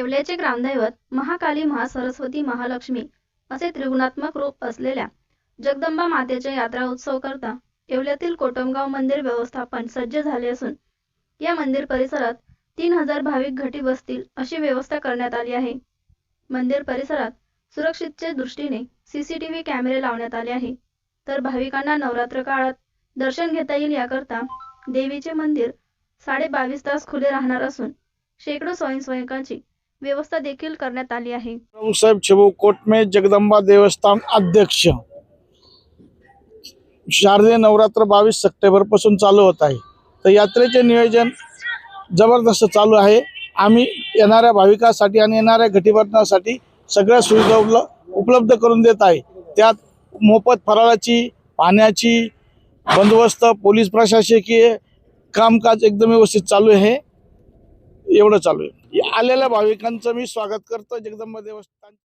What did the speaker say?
येवल्याचे ग्रामदैवत महाकाली महासरस्वती महालक्ष्मी असे त्रिगुणात्मक रूप असलेल्या जगदंबा मातेच्या यात्रा उत्सव करता येवल्यातील कोटमगाव मंदिर व्यवस्थापन सज्ज झाले असून या मंदिर परिसरात तीन हजार भाविक घटी बसतील अशी व्यवस्था करण्यात आली आहे. मंदिर परिसरात सुरक्षितच्या दृष्टीने सीसीटीव्ही कॅमेरे लावण्यात आले आहे. तर भाविकांना नवरात्र काळात दर्शन घेता येईल याकरता देवीचे मंदिर साडे बावीस तास खुले राहणार असून शेकडो स्वयंसेवकांची व्यवस्था देखील करण्यात आली आहे. रामसाहेब छबू कोटमे जगदंबा देवस्थान अध्यक्ष. शारदीय नवरात्र बावीस सप्टेंबरपासून चालू होत आहे. तर यात्रेचे नियोजन जबरदस्त चालू आहे. आम्ही येणाऱ्या भाविकासाठी आणि येणाऱ्या घटीभरणासाठी सगळ्या सुविधा उपल- उपलब्ध करून देत आहे. त्यात मोफत फराळाची पाण्याची बंदोबस्त पोलीस प्रशासकीय कामकाज एकदम व्यवस्थित चालू आहे. एवढं चालू आहे. आलेल्या भाविकांचं मी स्वागत करतो. जगदंबा देवस्थान